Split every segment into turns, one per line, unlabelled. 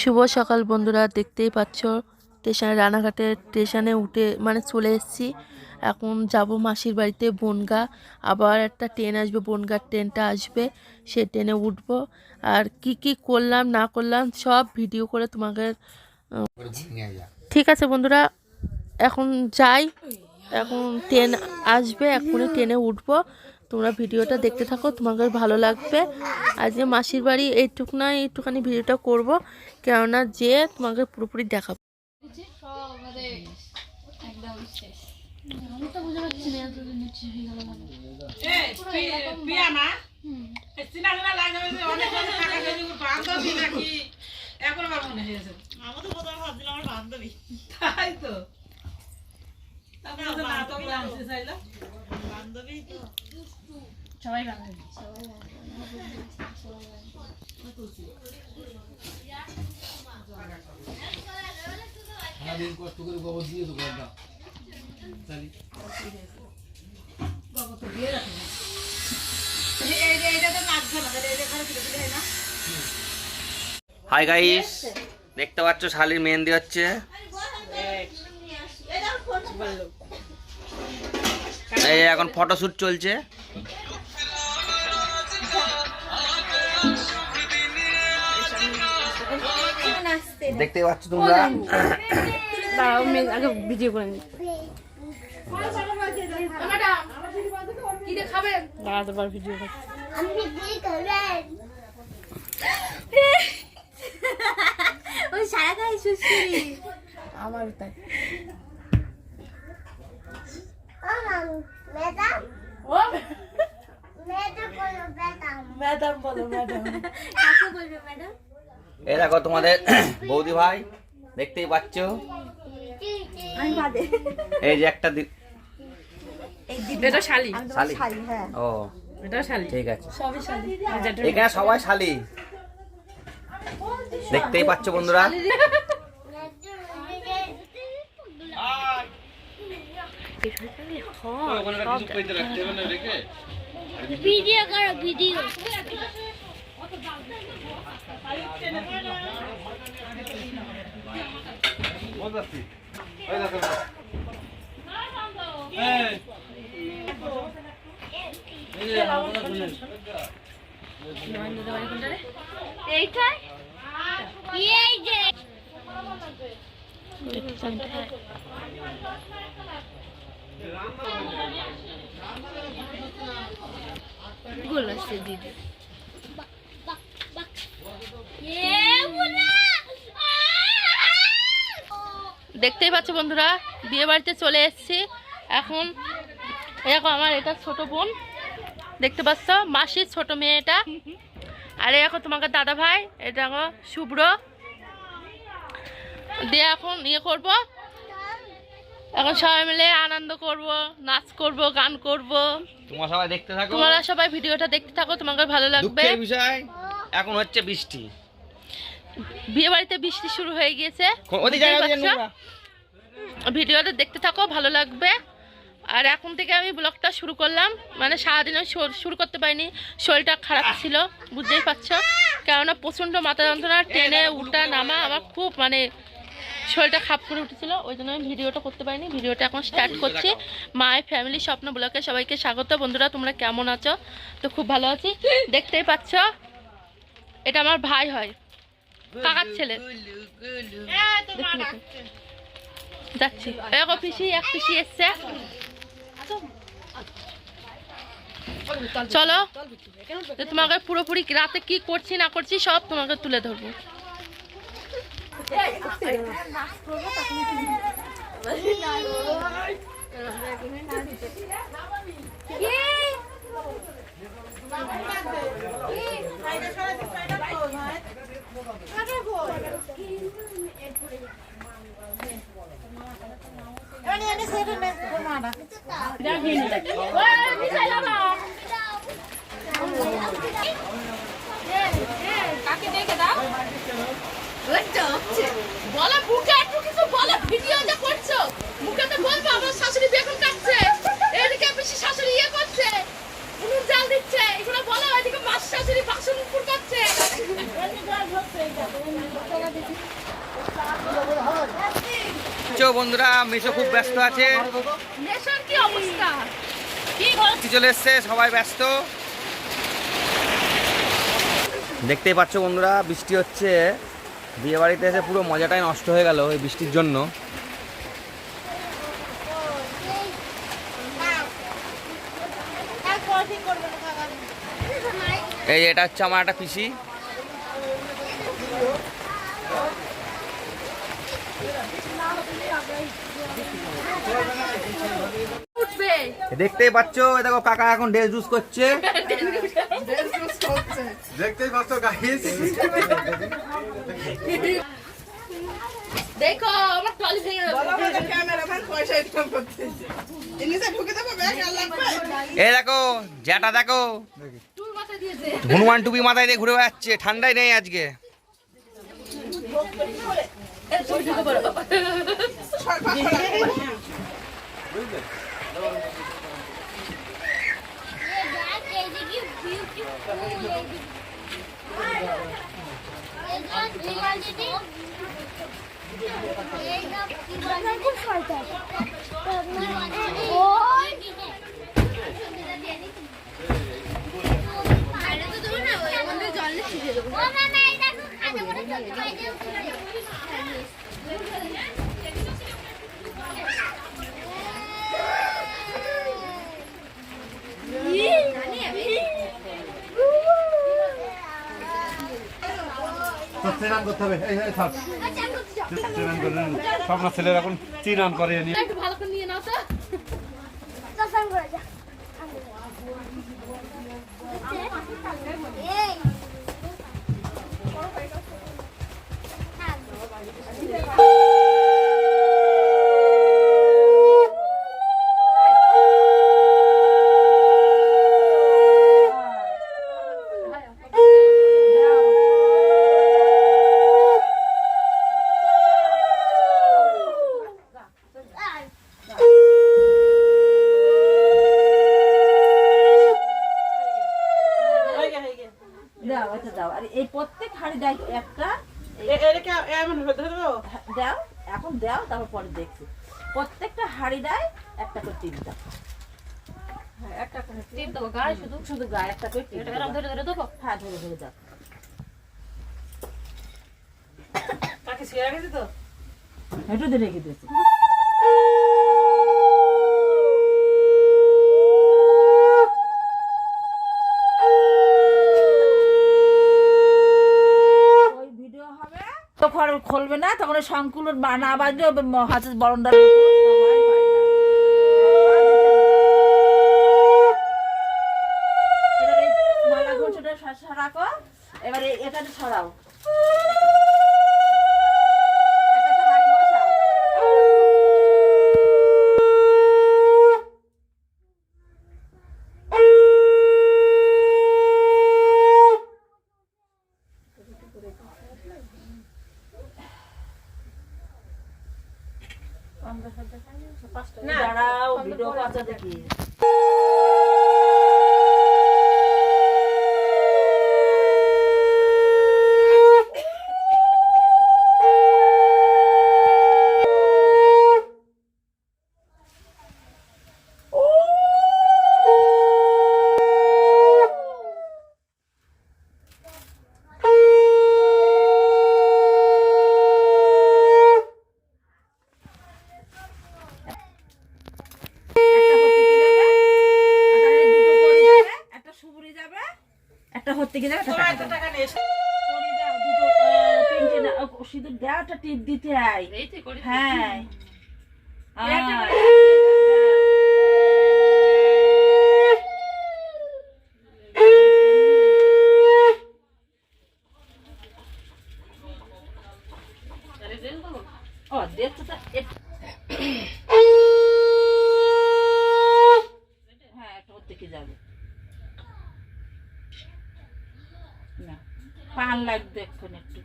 শুভ সকাল বন্ধুরা, দেখতেই পাচ্ছ, স্টেশনে, রানাঘাটে স্টেশনে উঠে মানে চলে এসেছি। এখন যাব মাসির বাড়িতে বনগা। আবার একটা ট্রেন আসবে, বনগার ট্রেনটা আসবে, সে ট্রেনে উঠবো। আর কি কি করলাম, না করলাম, সব ভিডিও করে তোমাকে ঠিক আছে বন্ধুরা, এখন যাই। এখন ট্রেন আসবে এখনই ট্রেনে উঠবো। তোমরা ভিডিওটা দেখতে থাকো তোমাদের ভালো লাগবে আজকে মাসির বাড়ি এইটুক না একটুখানি ভিডিওটা করব কেননা যে তোমাকে পুরোপুরি দেখাবো
তাই তো নাটক
সবাই বান্ধবী
সারাদিন কষ্ট করে গোবর দিয়ে তো ঘরটা। তাহলে।
হাই গাইস দেখতে পাচ্ছ শালির মেহেন্দি হচ্ছে। এই এখন ফটোশুট চলছে। দেখতে পাচ্ছ তোমরা।
দাঁড়াও আগে ভিডিও করে নি দাঁড়াতে পার ভিডিও করে।
ওই সারা গায়ে সুশ্রী
আমার তাই।
ম্যাডাম ম্যাডাম বলো ম্যাডাম।
ম্যাডাম বলো ম্যাডাম।
কাকে বলবে ম্যাডাম?
এই দেখো তোমাদের বৌদি ভাই দেখতেই পাচ্ছ? এই যে একটা
এটা শালি।
শালি?
হ্যাঁ।
ও
এটা শালি।
ঠিক আছে।
সবই শালি।
এখানে সবাই শালি। দেখতেই পাচ্ছ বন্ধুরা?
ভিডিও করো ভিডিও। এইটাই এই
গোল আসছে দিদি
এ বুনা
দেখতেই পাচ্ছ বন্ধুরা বিয়ে বাড়িতে চলে এসেছি। এখন এরকম আমার এটা ছোট বোন দেখতে পাচ্ছ? মাসির ছোট মেয়ে এটা। আর দেখো তোমাকে দাদা ভাই এটা শুভ্র। দিয়ে এখন ইয়ে করব। এখন সবাই মিলে আনন্দ করব নাচ করব গান করব।
তোমরা সবাই দেখতে থাকো।
তোমরা সবাই ভিডিওটা দেখতে থাকো তোমাকে ভালো লাগবে।
বিষয় এখন হচ্ছে বৃষ্টি।
বিয়ে বাড়িতে বৃষ্টি শুরু হয়ে গিয়েছে। ভিডিওটা দেখতে থাকো ভালো লাগবে। আর এখন থেকে আমি ব্লগটা শুরু করলাম। মানে সারাদিন আমি শুরু করতে পারিনি শরীরটা খারাপ ছিল বুঝতেই পারছ? কেননা প্রচণ্ড মাথা যন্ত্রণা ট্রেনে উল্টা নামা আমার খুব মানে শরীরটা খাপ করে উঠেছিল। ওই জন্য আমি ভিডিওটা করতে পারিনি। ভিডিওটা এখন স্টার্ট করছি। মায়ের ফ্যামিলি স্বপ্ন ব্লকে সবাইকে স্বাগত। বন্ধুরা তোমরা কেমন আছো? তো খুব ভালো আছি। দেখতেই পাচ্ছ? এটা আমার ভাই হয়। কাকার ছেলে যাচ্ছি এক পিসি এক পিসি এসছে চলো তোমাকে পুরোপুরি রাতে কি করছি, না করছি, সব তোমাকে তুলে ধরবো। Bir daha gelin. Vay, bir daha.
চো বন্ধুরা মিশো খুব ব্যস্ত আছে।
কি অবস্থা?
চলে এসছে সবাই ব্যস্ত। দেখতেই পাচ্ছ বন্ধুরা বৃষ্টি হচ্ছে। বিয়ে বাড়িতে এসে পুরো মজাটাই নষ্ট হয়ে গেল এই বৃষ্টির জন্য। এই এটা হচ্ছে আমার একটা পিসি। দেখতেই পাচ্ছ দেখো কাকা এখন ড্রেস জুস করছে।
দেখতেই পাচ্ছ গাইস
দেখো আমার টলি ভেঙে যাবে
ক্যামেরাম্যান পয়সা ইনকাম করতেছে এনিসে ঢুকে দেবো ব্যাগ আর
এই দেখো জ্যাটা দেখো।
টুল মাথায় দিয়েছে।
হনুমান টুপি মাথায় দিয়ে ঘুরে বেড়াচ্ছে ঠান্ডাই নেই আজকে।
খুব শয়তান স্নান করতে হবে এই এই থাক স্নান করে সব না ছেলেরা এখন স্নান করে নি
একটু ভালো করে নিয়ে নাও তো
এটা দাও আর এই প্রত্যেক একটা
এটাকে এমন হতে দেবো?
দাও এখন দাও তারপর পরে দেখছি। প্রত্যেকটা হাড়ি দেয় একটা করে টিপ দাও।
একটা করে টিপ দেবো গায়ে শুধু?
শুধু গায়ে একটা করে টিপ
ধরে ধরে দেবো?
হ্যাঁ ধরে ধরে দাও।
তাকে শেয়ার গেছে তো?
একটু দিয়ে রেখে দিয়েছি ওই ভিডিও হবে তখন আর খুলবে না, তখন শঙ্কুল না বাজলে হাতে বরণ হাতের বরন্ডার উপর সবাই না। এবার এটাতে দাঁড়াও ভিডিও কথা দেখি একটা হতে কি যাবে আর তাহলে দুটো কড়ি যাবে একটা সুপুরি যাবে একটা হতে কি যাবে একটা
তোমার
টাকা
এত
যাবে।
টাকা নিয়ে এসে
কড়ি দাও দুটো আহ, তিনটে না ও, সিঁদুর দাও একটা টিপ দিতে
তো
হ্যাঁ।
একটা
আহ,
করে আরে দেন দেবো
ও দেখছ তো এ- হ্যাঁ একটা হতে কি যাবে না পান এখন একটু।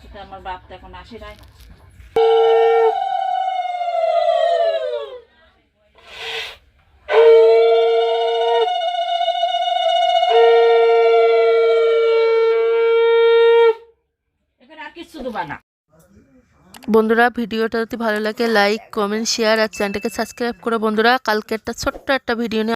সেটা আমার বাপ তো এখন আসে নাই।
বন্ধুরা, ভিডিওটা যদি ভালো লাগে লাইক কমেন্ট শেয়ার আর চ্যানেলটাকে সাবস্ক্রাইব করো। বন্ধুরা, কালকে একটা ছোট্ট একটা ভিডিও নিয়ে